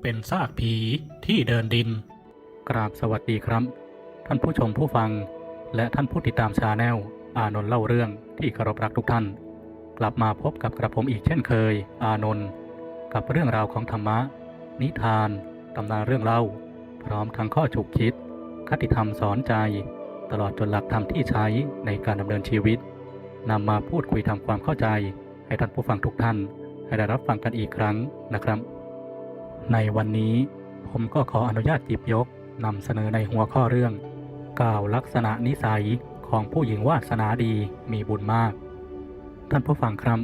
เป็นซากผีที่เดินดิน กราบสวัสดีครับ ท่านผู้ชมผู้ฟัง และท่านผู้ติดตามชาแนลอานนท์เล่าเรื่องที่เคารพรักทุกท่าน กลับมาพบกับกระผมอีกเช่นเคย อานนท์กับเรื่องราวของธรรมะ นิทานตำนานเรื่องเล่า พร้อมทั้งข้อฉุกคิด คติธรรมสอนใจ ตลอดจนหลักธรรมที่ใช้ในการดำเนินชีวิตนำมาพูดคุยทำความเข้าใจ ให้ท่านผู้ฟังทุกท่าน ให้ได้รับฟังกันอีกครั้งนะครับ ในวันนี้ผมก็ขออนุญาตหยิบยกนำเสนอในหัวข้อเรื่อง กล่าวลักษณะนิสัยของผู้หญิงวาสนาดีมีบุญมาก ท่านผู้ฟังครับ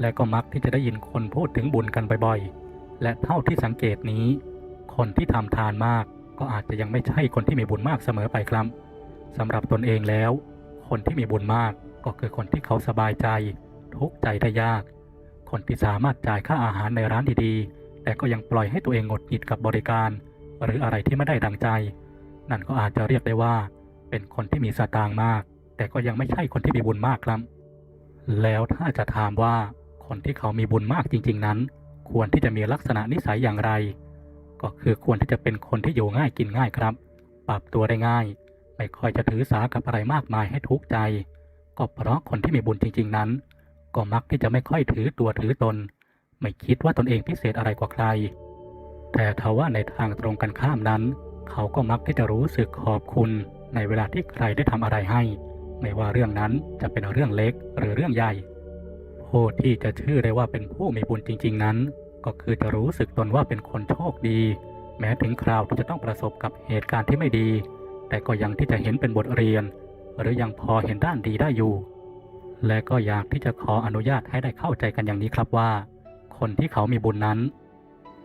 และก็มักที่จะได้ยินคนพูดถึงบุญกันบ่อยๆ และเท่าที่สังเกตนี้ คนที่ทำทานมากก็อาจจะยังไม่ใช่คนที่มีบุญมากเสมอไปครับสำหรับตนเองแล้ว คนที่มีบุญมากก็คือคนที่เขาสบายใจ ทุกใจได้ยาก คนที่สามารถจ่ายค่าอาหารในร้านดีๆ แต่ก็ยังปล่อยให้ตัวเองหงดหงิดกับบริการ หรืออะไรที่ไม่ได้ดังใจ นั่นก็อาจจะเรียกได้ว่า เป็นคนที่มีสตางค์มาก แต่ก็ยังไม่ใช่คนที่มีบุญมากครับ แล้วถ้าจะถามว่าคนที่เขามีบุญมากจริง ๆ นั้น ควรที่จะมีลักษณะนิสัยอย่างไร ก็คือควรที่จะเป็นคนที่อยู่ง่ายกินง่ายครับ ปรับตัวได้ง่าย ไม่ค่อยจะถือสากับอะไรมากมายให้ทุกข์ใจ ก็เพราะคนที่มีบุญจริง ๆ นั้น ก็มักที่จะไม่ค่อยถือตัวถือตน ไม่คิดว่าตนเองพิเศษอะไรกว่าใคร แต่ทว่าในทางตรงกันข้ามนั้น เขาก็มักที่จะรู้สึกขอบคุณในเวลาที่ใครได้ทำอะไรให้ ไม่ว่าเรื่องนั้นจะเป็นเรื่องเล็กหรือเรื่องใหญ่ผู้ที่จะชื่อได้ว่าเป็นผู้มีบุญจริง ๆนั้น ก็คือจะรู้สึกตนว่าเป็นคนโชคดี แม้ถึงคราวที่จะต้องประสบกับเหตุการณ์ที่ไม่ดี แต่ก็ยังที่จะเห็นเป็นบทเรียน หรือยังพอเห็นด้านดีได้อยู่ และก็อยากที่จะขออนุญาตให้ได้เข้าใจกันอย่างนี้ครับว่า คนที่เขามีบุญนั้น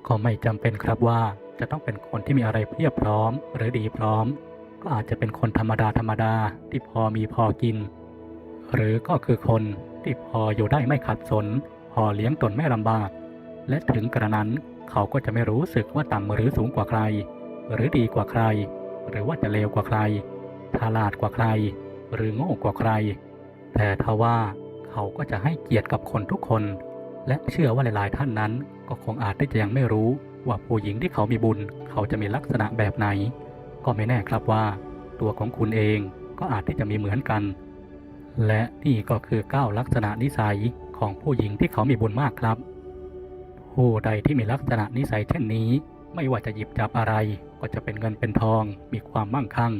ก็ไม่จำเป็นครับว่าจะต้องเป็นคนที่มีอะไรเพียบพร้อม หรือดีพร้อม ก็อาจจะเป็นคนธรรมดาธรรมดาที่พอมีพอกิน หรือก็คือคนที่พออยู่ได้ไม่ขัดสน พอเลี้ยงตนไม่ลำบาก และถึงกระนั้นเขาก็จะไม่รู้สึกว่าต่ำหรือสูงกว่าใคร หรือดีกว่าใคร หรือว่าจะเลวกว่าใครฉลาดกว่าใคร หรือโง่กว่าใคร แต่ทว่าเขาก็จะให้เกียรติกับคนทุกคน และเชื่อว่าหลายๆท่านนั้น ก็คงอาจที่จะยังไม่รู้ว่าผู้หญิงที่เขามีบุญ เขาจะมีลักษณะแบบไหน ก็ไม่แน่ครับว่า ตัวของคุณเองก็อาจที่จะมีเหมือนกัน และนี่ก็คือเก้าลักษณะนิสัยของผู้หญิงที่เขามีบุญมากครับ ผู้ใดที่มีลักษณะนิสัยเช่นนี้ ไม่ว่าจะหยิบจับอะไร ก็จะเป็นเงินเป็นทอง มีความมั่งคั่ง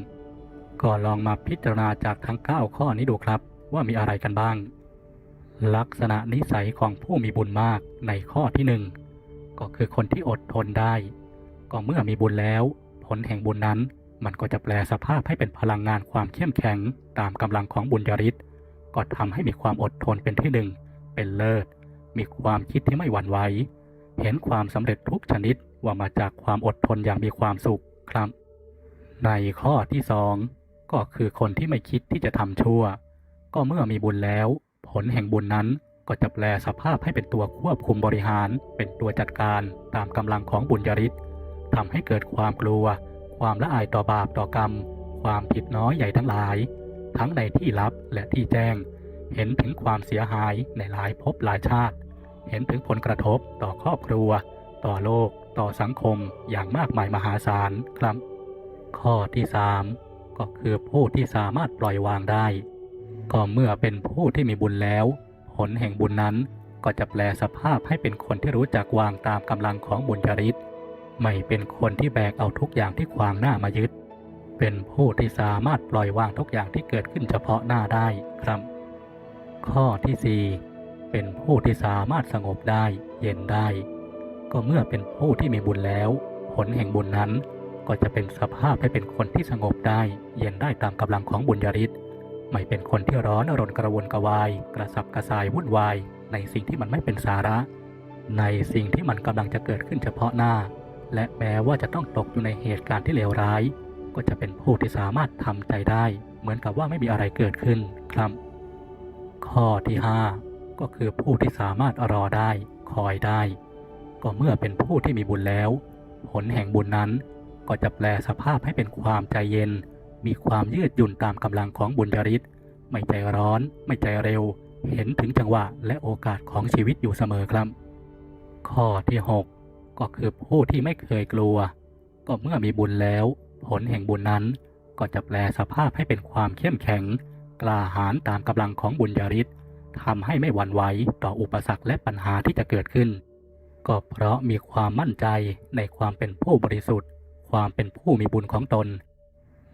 ก็ลองมาพิจารณาจากทั้ง 9 ข้อนี้ดูครับ ว่ามีอะไรกันบ้าง ลักษณะนิสัยของผู้มีบุญมากในข้อที่หนึ่งก็คือคนที่อดทนได้ ก็เมื่อมีบุญแล้ว ผลแห่งบุญนั้น มันก็จะแปลสภาพให้เป็นพลังงานความเข้มแข็งตามกำลังของบุญญาริศก็ทำให้มีความอดทนเป็นที่หนึ่งเป็นเลิศ มีความคิดที่ไม่หวั่นไหวเห็นความสำเร็จทุกชนิดว่ามาจากความอดทนอย่างมีความสุขครับ ในข้อที่สองก็คือคนที่ไม่คิดที่จะทำชั่ว ก็เมื่อมีบุญแล้ว ผลแห่งบุญนั้นก็จะแปลสภาพให้เป็นตัวควบคุมบริหาร เป็นตัวจัดการตามกำลังของบุญญาริศทำให้เกิดความกลัว ความละอายต่อบาปต่อกรรม ความผิดน้อยใหญ่ทั้งหลาย ทั้งในที่ลับและที่แจ้ง เห็นถึงความเสียหายในหลายภพหลายชาติ เห็นถึงผลกระทบต่อครอบครัว ต่อโลก ต่อสังคมอย่างมากมายมหาศาลครับ ข้อที่สามก็คือผู้ที่สามารถปล่อยวางได้ ก็เมื่อเป็นผู้ที่มีบุญแล้ว ผลแห่งบุญนั้นก็จะแปลสภาพให้เป็นคนที่รู้จักวางตามกำลังของบุญจริต ไม่เป็นคนที่แบกเอาทุกอย่างที่ขวางหน้ามายึด เป็นผู้ที่สามารถปล่อยวางทุกอย่างที่เกิดขึ้นเฉพาะหน้าได้ครับ ข้อที่สี่เป็นผู้ที่สามารถสงบได้เย็นได้ ก็เมื่อเป็นผู้ที่มีบุญแล้ว ผลแห่งบุญนั้นก็จะเป็นสภาพให้เป็นคนที่สงบได้ เย็นได้ตามกำลังของบุญญาริศ ไม่เป็นคนที่ร้อนอรนกระวนกระวาย กระสับกระส่ายวุ่นวาย ในสิ่งที่มันไม่เป็นสาระ ในสิ่งที่มันกำลังจะเกิดขึ้นเฉพาะหน้า และแม้ว่าจะต้องตกอยู่ในเหตุการณ์ที่เลวร้าย ก็จะเป็นผู้ที่สามารถทำใจได้ เหมือนกับว่าไม่มีอะไรเกิดขึ้นครับ ข้อที่ 5 ก็คือผู้ที่สามารถรอได้ คอยได้ ก็เมื่อเป็นผู้ที่มีบุญแล้ว ผลแห่งบุญนั้นก็จะแปลสภาพให้เป็นความใจเย็น มีความยืดหยุ่นตามกำลังของบุญญาริศไม่ใจร้อน ไม่ใจเร็ว เห็นถึงจังหวะและโอกาสของชีวิตอยู่เสมอครับ ข้อที่ 6 ก็คือผู้ที่ไม่เคยกลัว ก็เมื่อมีบุญแล้ว ผลแห่งบุญนั้น ก็จะแปลสภาพให้เป็นความเข้มแข็ง กล้าหาญตามกำลังของบุญญาริศทำให้ไม่หวั่นไหวต่ออุปสรรคและปัญหาที่จะเกิดขึ้น ก็เพราะมีความมั่นใจในความเป็นผู้บริสุทธิ์ ความเป็นผู้มีบุญของตน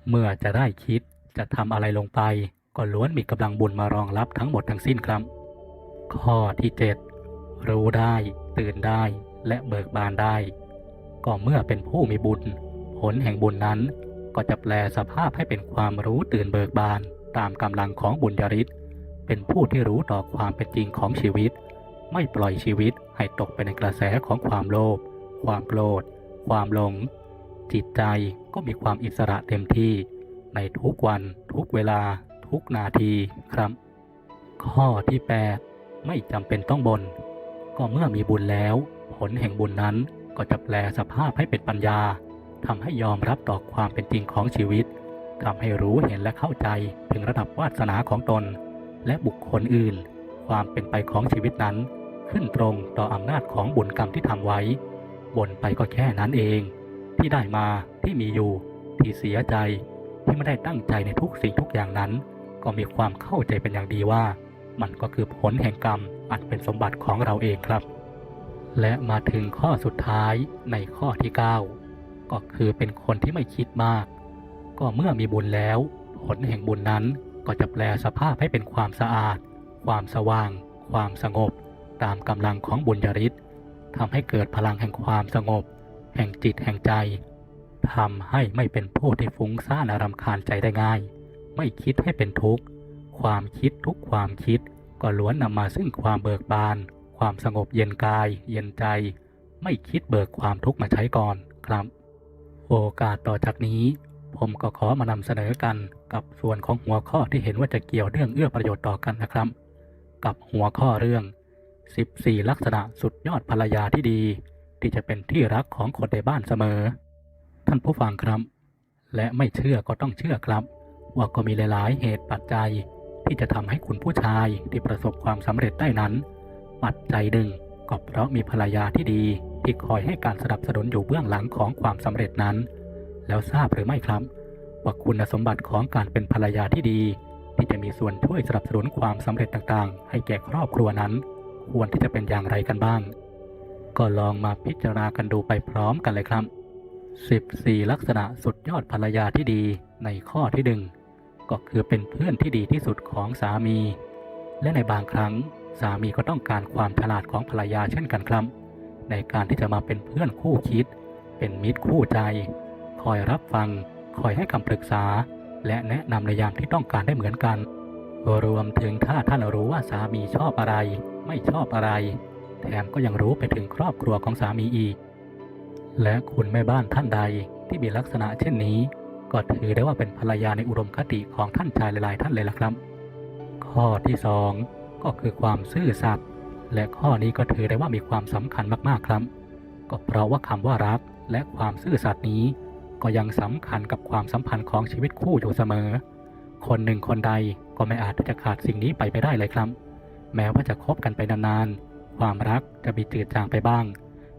เมื่อจะได้คิดจะทำอะไรลงไป ก็ล้วนมีกำลังบุญมารองรับทั้งหมดทั้งสิ้นครับ ข้อที่ 7 รู้ได้ ตื่นได้และเบิกบานได้ ก็เมื่อเป็นผู้มีบุญ ผลแห่งบุญนั้น ก็จะแปลสภาพให้เป็นความรู้ตื่นเบิกบาน ตามกำลังของบุญญาริศเป็นผู้ที่รู้ต่อความเป็นจริงของชีวิต ไม่ปล่อยชีวิตให้ตกไปในกระแสของความโลภความโกรธความหลง จิตใจก็มีความอิสระเต็มที่ ในทุกวัน ทุกเวลา ทุกนาทีครับ ข้อที่ 8 ไม่จำเป็นต้องบน ก็เมื่อมีบุญแล้ว ผลแห่งบุญนั้นก็จะแปลสภาพให้เป็นปัญญาทำให้ยอมรับต่อความเป็นจริงของชีวิตทำให้รู้เห็นและเข้าใจถึงระดับวาสนาของตน และบุคคลอื่น ความเป็นไปของชีวิตนั้น ขึ้นตรงต่ออำนาจของบุญกรรมที่ทำไว้ บนไปก็แค่นั้นเอง ที่ได้มาที่มีอยู่ ที่เสียใจที่ไม่ได้ตั้งใจในทุกสิ่งทุกอย่างนั้น ก็มีความเข้าใจเป็นอย่างดีว่า มันก็คือผลแห่งกรรมอันเป็นสมบัติของเราเองครับ และมาถึงข้อสุดท้ายในข้อที่ 9 ก็คือเป็นคนที่ไม่คิดมาก ก็เมื่อมีบุญแล้ว ผลแห่งบุญนั้นก็จะแปลสภาพให้เป็นความสะอาด ความสว่าง ความสงบ ตามกำลังของบุญญาริศทำให้เกิดพลังแห่งความสงบ แห่งจิตแห่งใจทำให้ไม่เป็นผู้ที่ฟุ้งซ่านอารำคาญใจได้ง่าย ไม่คิดให้เป็นทุกข์ ความคิดทุกความคิดก็ล้วนนำมาซึ่งความเบิกบาน ความสงบเย็นกาย เย็นใจ ไม่คิดเบิกความทุกข์มาใช้ก่อนครับ โอกาสต่อจากนี้ ผมก็ขอมานำเสนอกันกับส่วนของหัวข้อที่เห็นว่าจะเกี่ยวเรื่องเอื้อประโยชน์ต่อกันนะครับ กับหัวข้อเรื่อง 14 ลักษณะสุดยอดภรรยาที่ดี ที่จะเป็นที่รักของคนในบ้านเสมอ ท่านผู้ฟังครับ และไม่เชื่อก็ต้องเชื่อครับ ว่าก็มีหลาย ๆ เหตุปัจจัยที่จะทำให้คุณผู้ชายที่ประสบความสำเร็จได้นั้น ปัจจัยหนึ่งก็เพราะมีภรรยาที่ดีที่คอยให้การสนับสนุนอยู่เบื้องหลังของความสำเร็จนั้น แล้วทราบหรือไม่ครับ ว่าคุณสมบัติของการเป็นภรรยาที่ดี ที่จะมีส่วนช่วยสนับสนุนความสำเร็จต่าง ๆ ให้แก่ครอบครัวนั้น ควรที่จะเป็นอย่างไรกันบ้าง ก็ลองมาพิจารณากันดูไปพร้อมกันเลยครับ 14 ลักษณะสุดยอดภรรยาที่ดีในข้อที่หนึ่งก็คือเป็นเพื่อนที่ดีที่สุดของสามี และในบางครั้งสามีก็ต้องการความฉลาดของภรรยาเช่นกันครับ ในการที่จะมาเป็นเพื่อนคู่คิด เป็นมิตรคู่ใจ คอยรับฟัง คอยให้คำปรึกษา และแนะนำในยามที่ต้องการได้เหมือนกัน รวมถึงถ้าท่านรู้ว่าสามีชอบอะไร ไม่ชอบอะไร แถมก็ยังรู้ไปถึงครอบครัวของสามีอีก และคุณแม่บ้านท่านใดที่มีลักษณะเช่นนี้ ก็ถือได้ว่าเป็นภรรยาในอุดมคติของท่านชายหลายๆ ท่านเลยล่ะครับ ข้อที่สองก็คือความซื่อสัตย์และข้อนี้ก็ถือได้ว่ามีความสำคัญมากๆครับ ก็เพราะว่าคำว่ารักและความซื่อสัตย์นี้ ก็ยังสำคัญกับความสัมพันธ์ของชีวิตคู่อยู่เสมอ คนหนึ่งคนใดก็ไม่อาจที่จะขาดสิ่งนี้ไปไปได้เลยครับ แม้ว่าจะคบกันไปนานๆ ความรักจะมีจืดจางไปบ้าง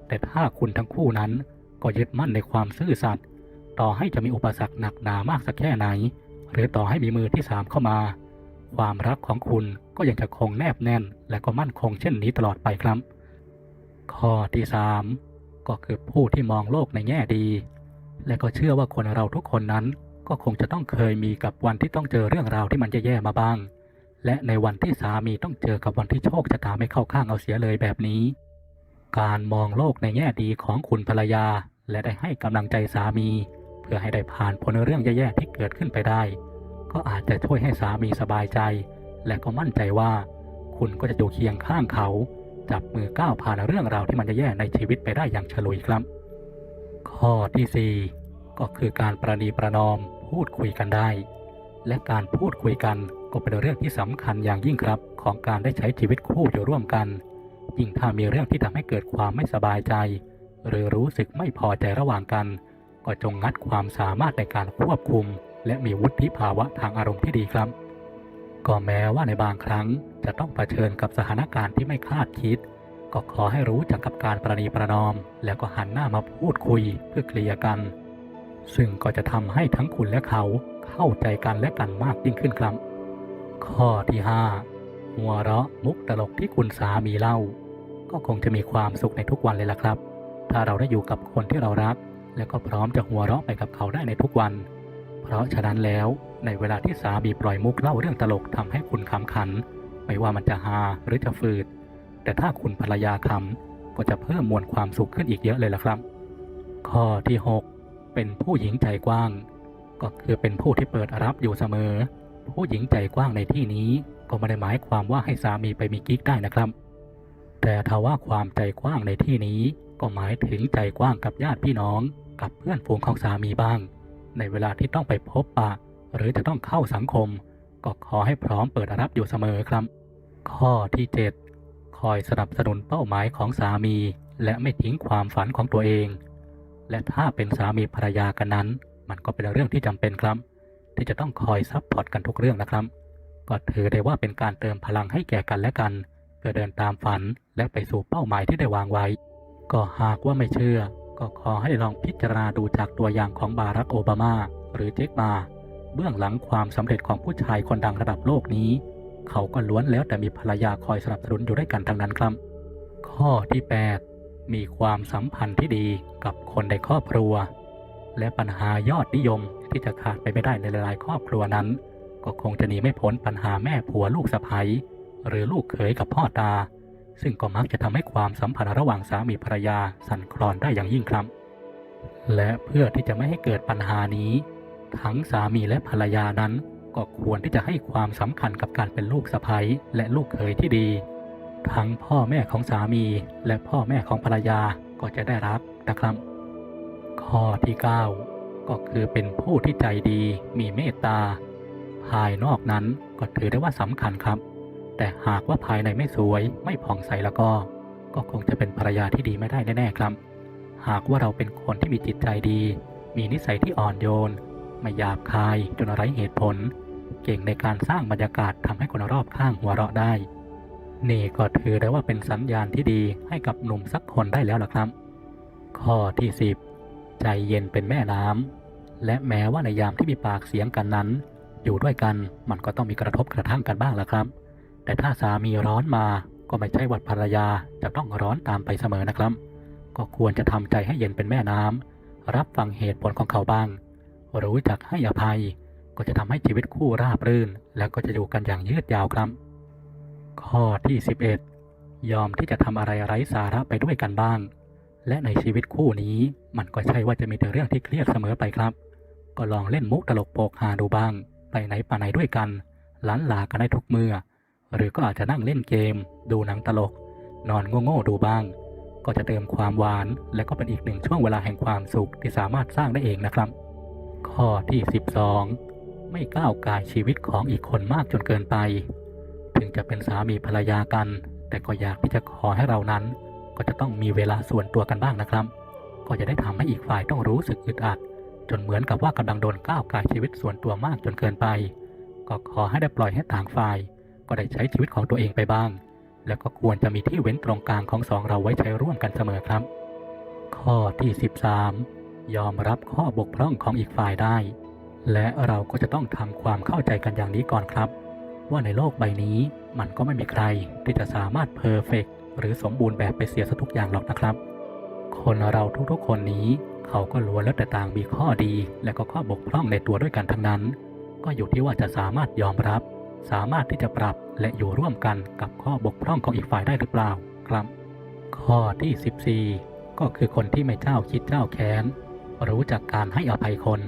แต่ถ้าคุณทั้งคู่นั้นก็ยึดมั่นในความซื่อสัตย์ต่อให้จะมีอุปสรรคหนักหนามากสักแค่ไหน หรือต่อให้มีมือที่สามเข้ามา ความรักของคุณก็ยังจะคงแนบแน่น และก็มั่นคงเช่นนี้ตลอดไปครับ ข้อที่สามก็คือผู้ที่มองโลกในแง่ดี และก็เชื่อว่าคนเราทุกคนนั้น ก็คงจะต้องเคยมีกับวันที่ต้องเจอเรื่องราวที่มันแย่ๆมาบ้าง และในวันที่สามีต้องเจอกับวันที่โชคชะตาไม่เข้าข้างเอาเสียเลยแบบนี้ การมองโลกในแง่ดีของคุณภรรยา และได้ให้กำลังใจสามี เพื่อให้ได้ผ่านพ้นเรื่องแย่ๆที่เกิดขึ้นไปได้ ก็อาจจะช่วยให้สามีสบายใจ และก็มั่นใจว่า คุณก็จะอยู่เคียงข้างเขา จับมือก้าวผ่านเรื่องราวที่มันแย่ๆในชีวิตไปได้อย่างฉลุยครับ ข้อที่4ก็คือการประนีประนอมพูดคุยกันได้ และการพูดคุยกัน ก็เป็นเรื่องที่สำคัญอย่างยิ่งครับ ของการได้ใช้ชีวิตคู่อยู่ร่วมกันยิ่งถ้ามีเรื่องที่ทำให้เกิดความไม่สบายใจ หรือรู้สึกไม่พอใจระหว่างกัน ก็จงงัดความสามารถในการควบคุม และมีวุฒิภาวะทางอารมณ์ที่ดีครับ ก็แม้ว่าในบางครั้งจะต้องเผชิญกับสถานการณ์ที่ไม่คาดคิด ก็ขอให้รู้จักกับการประนีประนอม แล้วก็หันหน้ามาพูดคุยเพื่อเคลียร์กัน ซึ่งก็จะทำให้ทั้งคุณและเขาเข้าใจกันและกันมากยิ่งขึ้นครับ ข้อที่ 5 หัวเราะมุกตลกที่คุณสามีเล่า ก็คงจะมีความสุขในทุกวันเลยล่ะครับ ถ้าเราได้อยู่กับคนที่เรารัก และก็พร้อมจะหัวเราะไปกับเขาได้ในทุกวัน เพราะฉะนั้นแล้วในเวลาที่สามีปล่อยมุกเล่าเรื่องตลกทำให้คุณขำขัน ไม่ว่ามันจะฮาหรือจะฝืด แต่ถ้าคุณภรรยาขำก็จะเพิ่มมวลความสุขขึ้นอีกเยอะเลยล่ะครับ ข้อที่ 6 เป็นผู้หญิงใจกว้าง ก็คือเป็นผู้ที่เปิดรับอยู่เสมอ ผู้หญิงใจกว้างในที่นี้ก็ไม่ได้หมายความว่าให้สามีไปมีกิ๊กได้นะครับ แต่ถ้าว่าความใจกว้างในที่นี้ก็หมายถึงใจกว้างกับญาติพี่น้อง กับเพื่อนฝูงของสามีบ้าง ในเวลาที่ต้องไปพบปะ หรือจะต้องเข้าสังคม ก็ขอให้พร้อมเปิดรับอยู่เสมอครับ ข้อที่ 7 คอยสนับสนุนเป้าหมายของสามี และไม่ทิ้งความฝันของตัวเอง และถ้าเป็นสามีภรรยากันนั้น มันก็เป็นเรื่องที่จำเป็นครับ ที่จะต้องคอยซัพพอร์ตกันทุกเรื่องนะครับ ก็ถือได้ว่าเป็นการเติมพลังให้แก่กันและกัน เพื่อเดินตามฝันและไปสู่เป้าหมายที่ได้วางไว้ ก็หากว่าไม่เชื่อ ก็ขอให้ลองพิจารณาดูจากตัวอย่างของบารักโอบามา หรือเจคมาเบื้องหลังความสำเร็จของผู้ชายคนดังระดับโลกนี้ เขาก็ล้วนแล้วแต่มีภรรยาคอยสนับสนุนอยู่ด้วยกันทั้งนั้นครับ ข้อที่ 8 มีความสัมพันธ์ที่ดีกับคนในครอบครัว และปัญหายอดนิยมที่จะขาดไปไม่ได้ในหลายๆ ครอบครัวนั้น ก็คงจะหนีไม่พ้นปัญหาแม่ผัวลูกสะใภ้หรือลูกเขยกับพ่อตา ซึ่งก็มักจะทำให้ความสัมพันธ์ระหว่างสามีภรรยาสั่นคลอนได้อย่างยิ่งครับ และเพื่อที่จะไม่ให้เกิดปัญหานี้ ทั้งสามีและภรรยานั้น ก็ควรที่จะให้ความสำคัญกับการเป็นลูกสะใภ้และลูกเขยที่ดี ทั้งพ่อแม่ของสามีและพ่อแม่ของภรรยาก็จะได้รับนะครับ ข้อที่ 9 ก็คือเป็นผู้ที่ใจดีมีเมตตา ภายนอกนั้นก็ถือได้ว่าสำคัญครับ แต่หากว่าภายในไม่สวยไม่ผ่องใสแล้วก็ ก็คงจะเป็นภรรยาที่ดีไม่ได้แน่ๆครับ หากว่าเราเป็นคนที่มีจิตใจดี มีนิสัยที่อ่อนโยน ไม่หยาบคายจนไร้เหตุผล เก่งในการสร้างบรรยากาศทำให้คนรอบข้างหัวเราะได้นี่ก็ถือได้ว่าเป็นสัญญาณที่ดีให้กับหนุ่มสักคนได้แล้วล่ะครับ ข้อที่ 10 ใจเย็นเป็นแม่น้ำและแม้ว่าในยามที่มีปากเสียงกันนั้น อยู่ด้วยกันมันก็ต้องมีกระทบกระทั่งกันบ้างละครับ แต่ถ้าสามีร้อนมาก็ไม่ใช่ว่าภรรยาจะต้องร้อนตามไปเสมอนะครับ ก็ควรจะทำใจให้เย็นเป็นแม่น้ำรับฟังเหตุผลของเขาบ้าง รู้จักให้อภัย ก็จะทำให้ชีวิตคู่ราบรื่น และก็จะอยู่กันอย่างยืดยาวครับ ข้อที่ 11 ยอมที่จะทำอะไรไร้สาระไปด้วยกันบ้าง และในชีวิตคู่นี้มันก็ใช่ว่าจะมีแต่เรื่องที่เครียดเสมอไปครับ ก็ลองเล่นมุกตลกโปกฮาดูบ้าง ไปไหนมาไหนด้วยกันล้านลากันได้ทุกเมื่อ หรือก็อาจจะนั่งเล่นเกม ดูหนังตลก นอนโง่ๆดูบ้าง ก็จะเติมความหวาน และก็เป็นอีกหนึ่งช่วงเวลาแห่งความสุขที่สามารถสร้างได้เองนะครับ ข้อที่ 12 ไม่ก้าวกายชีวิตของอีกคนมากจนเกินไป ถึงจะเป็นสามีภรรยากัน แต่ก็อยากที่จะขอให้เรานั้น ก็จะต้องมีเวลาส่วนตัวกันบ้างนะครับ ก็จะได้ทำให้อีกฝ่ายต้องรู้สึกอึดอัด จนเหมือนกับว่ากำลังโดนก้าวไกายชีวิตส่วนตัวมากจนเกินไป ก็ขอให้ได้ปล่อยให้ต่างฝ่าย ก็ได้ใช้ชีวิตของตัวเองไปบ้าง แล้วก็ควรจะมีที่เว้นตรงกลางของสองเราไว้ใช้ร่วมกันเสมอครับ ข้อที่ 13 ยอมรับข้อบกพร่องของอีกฝ่ายได้ และเราก็จะต้องทำความเข้าใจกันอย่างนี้ก่อนครับ ว่าในโลกใบนี้มันก็ไม่มีใครที่จะสามารถเพอร์เฟก หรือสมบูรณ์แบบไปเสียสทุกอย่างหรอกนะครับ คนเราทุกๆคนนี้เขาก็ล้วนแล้วแต่ต่างมีข้อดี และก็ข้อบกพร่องในตัวด้วยกันทั้งนั้น ก็อยู่ที่ว่าจะสามารถยอมรับ สามารถที่จะปรับและอยู่ร่วมกันกับข้อบกพร่องของอีกฝ่ายได้หรือเปล่าครับ ข้อที่ 14 ก็คือคนที่ไม่เจ้าคิดเจ้าแค้นรู้จักการให้อภัยคน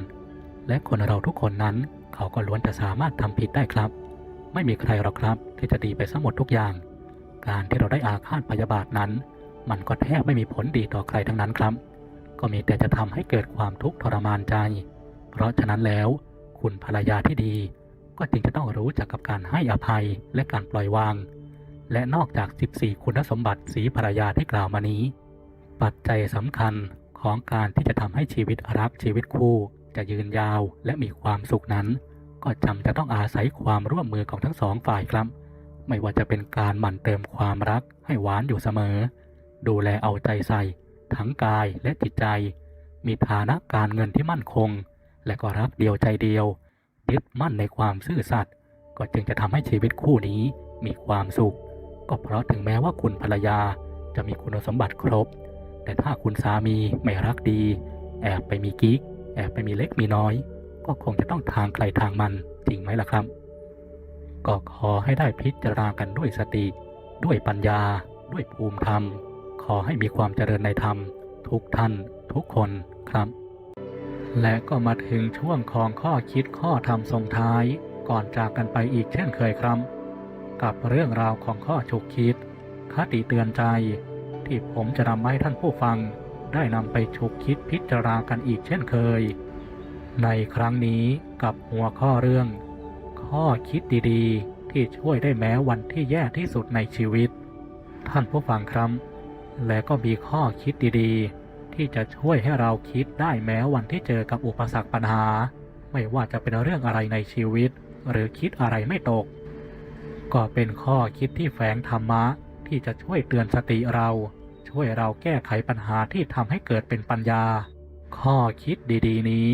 และคนเราทุกคนนั้น เขาก็ล้วนจะสามารถทำผิดได้ครับ ไม่มีใครหรอกครับที่จะดีไปซะหมดทุกอย่าง การที่เราได้อาฆาตพยาบาทนั้น มันก็แทบไม่มีผลดีต่อใครทั้งนั้นครับ ก็มีแต่จะทำให้เกิดความทุกข์ทรมานใจ เพราะฉะนั้นแล้ว คุณภรรยาที่ดี ก็จึงจะต้องรู้จักกับการให้อภัยและการปล่อยวาง และนอกจาก 14 คุณสมบัติสีภรรยาที่กล่าวมานี้ ปัจจัยสำคัญของการที่จะทำให้ชีวิตรักชีวิตคู่ จะยืนยาวและมีความสุขนั้น ก็จำจะต้องอาศัยความร่วมมือของทั้งสองฝ่ายครับ ไม่ว่าจะเป็นการหมั่นเติมความรักให้หวานอยู่เสมอ ดูแลเอาใจใส่ ทั้งกายและจิตใจ มีฐานะการเงินที่มั่นคง และก็รักเดียวใจเดียว ยึดมั่นในความซื่อสัตย์ก็จึงจะทำให้ชีวิตคู่นี้มีความสุข ก็เพราะถึงแม้ว่าคุณภรรยาจะมีคุณสมบัติครบ แต่ถ้าคุณสามีไม่รักดี แอบไปมีกิ๊ก แอบไปมีเล็กมีน้อย ก็คงจะต้องทางใครทางมันจริงไหมล่ะครับ ก็ขอให้ได้พิจารณากันด้วยสติ ด้วยปัญญา ด้วยภูมิธรรม ขอให้มีความเจริญในธรรม ทุกท่าน ทุกคนครับ และก็มาถึงช่วงของข้อคิดข้อธรรมส่งท้าย ก่อนจากกันไปอีกเช่นเคยครับ กับเรื่องราวของข้อฉุกคิด คติเตือนใจ ที่ผมจะนำมาให้ท่านผู้ฟัง ได้นำไปฉุกคิดพิจารณากันอีกเช่นเคย ในครั้งนี้กับหัวข้อเรื่อง ข้อคิดดีๆ ที่ช่วยได้แม้วันที่แย่ที่สุดในชีวิต ท่านผู้ฟังครับ และก็มีข้อคิดดีๆ ที่จะช่วยให้เราคิดได้แม้วันที่เจอกับอุปสรรคปัญหา ไม่ว่าจะเป็นเรื่องอะไรในชีวิต หรือคิดอะไรไม่ตก ก็เป็นข้อคิดที่แฝงธรรมะที่จะช่วยเตือนสติเรา ช่วยเราแก้ไขปัญหาที่ทำให้เกิดเป็นปัญญา ข้อคิดดีๆ นี้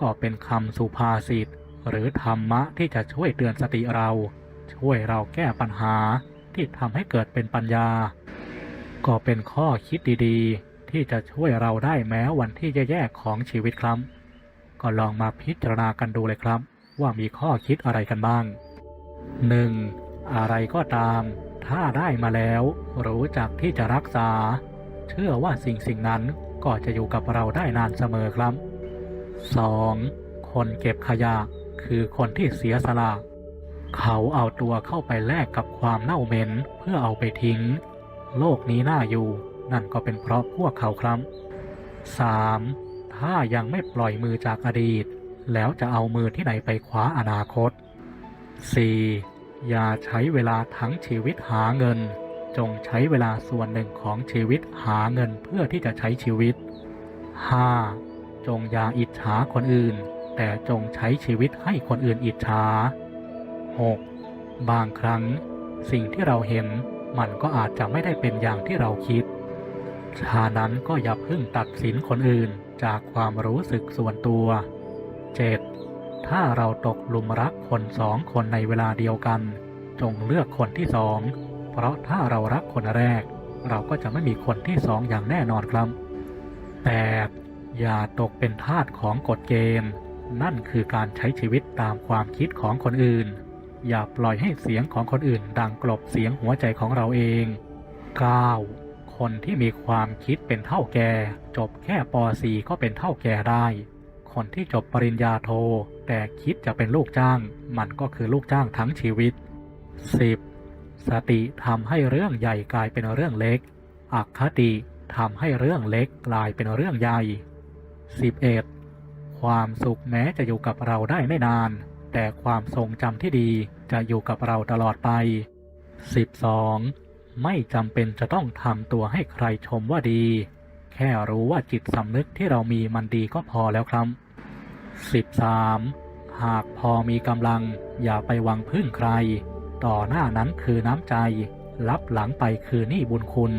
ก็เป็นคำสุภาษิต หรือธรรมะที่จะช่วยเตือนสติเรา ช่วยเราแก้ปัญหาที่ทำให้เกิดเป็นปัญญา ก็เป็นข้อคิดดีๆ ที่จะช่วยเราได้แม้วันที่แย่ๆของชีวิตครับ ก็ลองมาพิจารณากันดูเลยครับ ว่ามีข้อคิดอะไรกันบ้าง 1. อะไรก็ตาม ถ้าได้มาแล้ว รู้จักที่จะรักษา เชื่อว่าสิ่งสิ่งนั้นก็จะอยู่กับเราได้นานเสมอครับ 2. คนเก็บขยะ คือคนที่เสียสละ เขาเอาตัวเข้าไปแลกกับความเน่าเหม็นเพื่อเอาไปทิ้ง โลกนี้น่าอยู่ นั่นก็เป็นเพราะพวกเขาครับ 3. ถ้ายังไม่ปล่อยมือจากอดีต แล้วจะเอามือที่ไหนไปคว้าอนาคต 4. อย่าใช้เวลาทั้งชีวิตหาเงิน จงใช้เวลาส่วนหนึ่งของชีวิตหาเงินเพื่อที่จะใช้ชีวิต 5. จงอย่าอิจฉาคนอื่น แต่จงใช้ชีวิตให้คนอื่นอิจฉา 6. บางครั้ง สิ่งที่เราเห็นมันก็อาจจะไม่ได้เป็นอย่างที่เราคิดฉะนั้นก็อย่าเพิ่งตัดสินคนอื่นจากความรู้สึกส่วนตัว 7. ถ้าเราตกหลุมรักคนสองคนในเวลาเดียวกัน จงเลือกคนที่สอง เพราะถ้าเรารักคนแรก เราก็จะไม่มีคนที่สองอย่างแน่นอนครับ 8. อย่าตกเป็นทาสของกฎเกณฑ์ นั่นคือการใช้ชีวิตตามความคิดของคนอื่น อย่าปล่อยให้เสียงของคนอื่น ดังกลบเสียงหัวใจของเราเอง 9. คนที่มีความคิดเป็นเท่าแก่ จบแค่ป .4 ก็เป็นเท่าแก่ได้ คนที่จบปริญญาโท แต่คิดจะเป็นลูกจ้าง มันก็คือลูกจ้างทั้งชีวิต 10. สติทำให้เรื่องใหญ่กลายเป็นเรื่องเล็กอคติทำให้เรื่องเล็กกลายเป็นเรื่องใหญ่ 11. ความสุขแม้จะอยู่กับเราได้ไม่นาน แต่ความทรงจำที่ดีจะอยู่กับเราตลอดไป 12. ไม่จำเป็นจะต้องทำตัวให้ใครชมว่าดี แค่รู้ว่าจิตสำนึกที่เรามีมันดีก็พอแล้วครับ 13. หากพอมีกำลังอย่าไปหวังพึ่งใคร ต่อหน้านั้นคือน้ำใจ รับหลังไปคือนี้บุญคุณ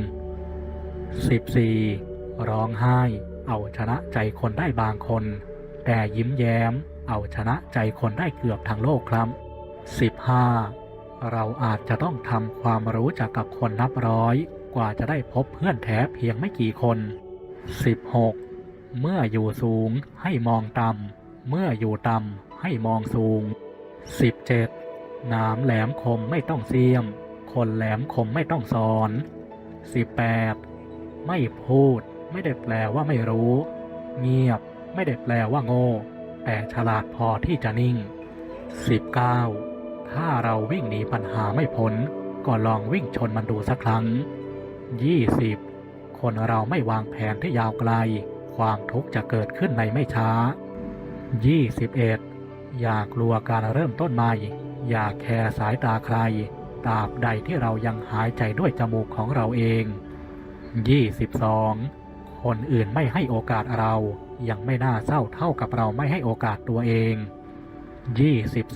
14. ร้องไห้ เอาชนะใจคนได้บางคน แต่ยิ้มแย้ม เอาชนะใจคนได้เกือบทั้งโลกครับ 15. เราอาจจะต้องทำความรู้จักกับคนนับร้อย กว่าจะได้พบเพื่อนแท้เพียงไม่กี่คน 16. เมื่ออยู่สูงให้มองต่ำเมื่ออยู่ต่ำให้มองสูง 17. น้ำแหลมคมไม่ต้องเสียม คนแหลมคมไม่ต้องสอน 18. ไม่พูดไม่ได้แปลว่าไม่รู้ เงียบ ไม่ได้แปลว่าโง่ แต่ฉลาดพอที่จะนิ่ง 19. ถ้าเราวิ่งหนีปัญหาไม่พ้น ก็ลองวิ่งชนมันดูสักครั้ง 20. คนเราไม่วางแผนที่ยาวไกล ความทุกข์จะเกิดขึ้นในไม่ช้า 21. อย่ากลัวการเริ่มต้นใหม่ อย่าแคร์สายตาใคร ตราบใดที่เรายังหายใจด้วยจมูกของเราเอง 22. คนอื่นไม่ให้โอกาสเรายังไม่น่าเศร้าเท่ากับเราไม่ให้โอกาสตัวเอง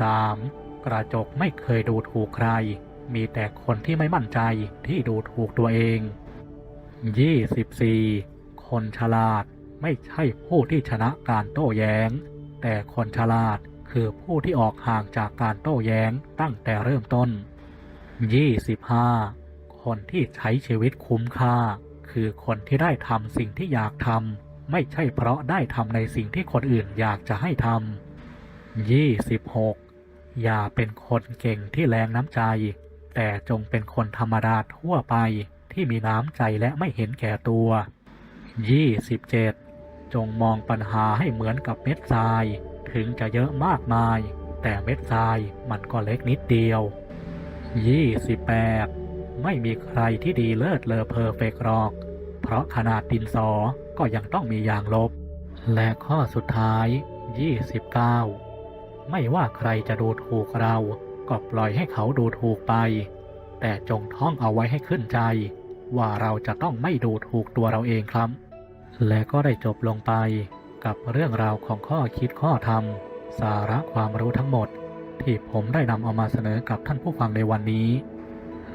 23. กระจกไม่เคยดูถูกใคร มีแต่คนที่ไม่มั่นใจที่ดูถูกตัวเอง 24. คนฉลาดไม่ใช่ผู้ที่ชนะการโต้แย้ง แต่คนฉลาดคือผู้ที่ออกห่างจากการโต้แย้งตั้งแต่เริ่มต้น 25. คนที่ใช้ชีวิตคุ้มค่า คือคนที่ได้ทำสิ่งที่อยากทำไม่ใช่เพราะได้ทำในสิ่งที่คนอื่นอยากจะให้ทำ 26. อย่าเป็นคนเก่งที่แรงน้ำใจ แต่จงเป็นคนธรรมดาทั่วไปที่มีน้ำใจและไม่เห็นแก่ตัว 27. จงมองปัญหาให้เหมือนกับเม็ดทราย ถึงจะเยอะมากมาย แต่เม็ดทรายมันก็เล็กนิดเดียว 28. ไม่มีใครที่ดีเลิศเลอเพอร์เฟกต์หรอก เพราะขนาดดินสอก็ยังต้องมีอย่างลบ และข้อสุดท้าย 29 ไม่ว่าใครจะดูถูกเรา ก็ปล่อยให้เขาดูถูกไป แต่จงท่องเอาไว้ให้ขึ้นใจ ว่าเราจะต้องไม่ดูถูกตัวเราเองครับ และก็ได้จบลงไปกับเรื่องราวของข้อคิดข้อธรรม สาระความรู้ทั้งหมด ที่ผมได้นำเอามาเสนอกับท่านผู้ฟังในวันนี้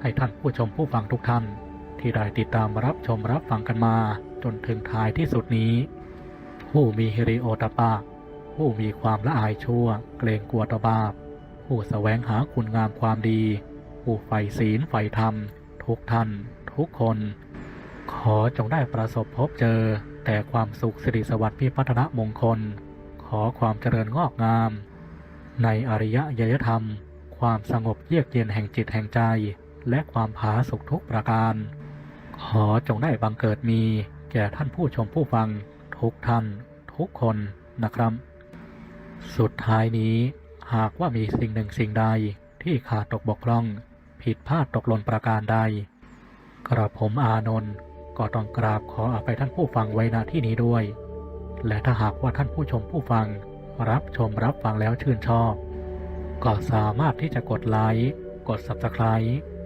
ให้ท่านผู้ชมผู้ฟังทุกท่าน ที่ได้ติดตามรับชมรับฟังกันมา จนถึงท้ายที่สุดนี้ ผู้มีฮิริโอตปะ ผู้มีความละอายชั่ว เกรงกลัวต่อบาป ผู้แสวงหาคุณงามความดี ผู้ใฝ่ศีลใฝ่ธรรม ทุกท่าน ทุกคน ขอจงได้ประสบพบเจอ แต่ความสุขสิริสวัสดิ์พิพัฒนมงคล ขอความเจริญงอกงาม ในอริยยธรรม ความสงบเยือกเย็นแห่งจิตแห่งใจ และความผาสุกทุกประการ ขอจงได้บังเกิดมีแก่ท่านผู้ชมผู้ฟัง ทุกท่าน ทุกคนนะครับ สุดท้ายนี้หากว่ามีสิ่งหนึ่งสิ่งใดที่ขาดตกบกพร่อง ผิดพลาดตกหล่นประการใด กระผมอานนท์ก็ต้องกราบขออภัยท่านผู้ฟังไว้ณที่นี้ด้วย และถ้าหากว่าท่านผู้ชมผู้ฟัง รับชมรับฟังแล้วชื่นชอบ ก็สามารถที่จะกดไลค์ กด Subscribe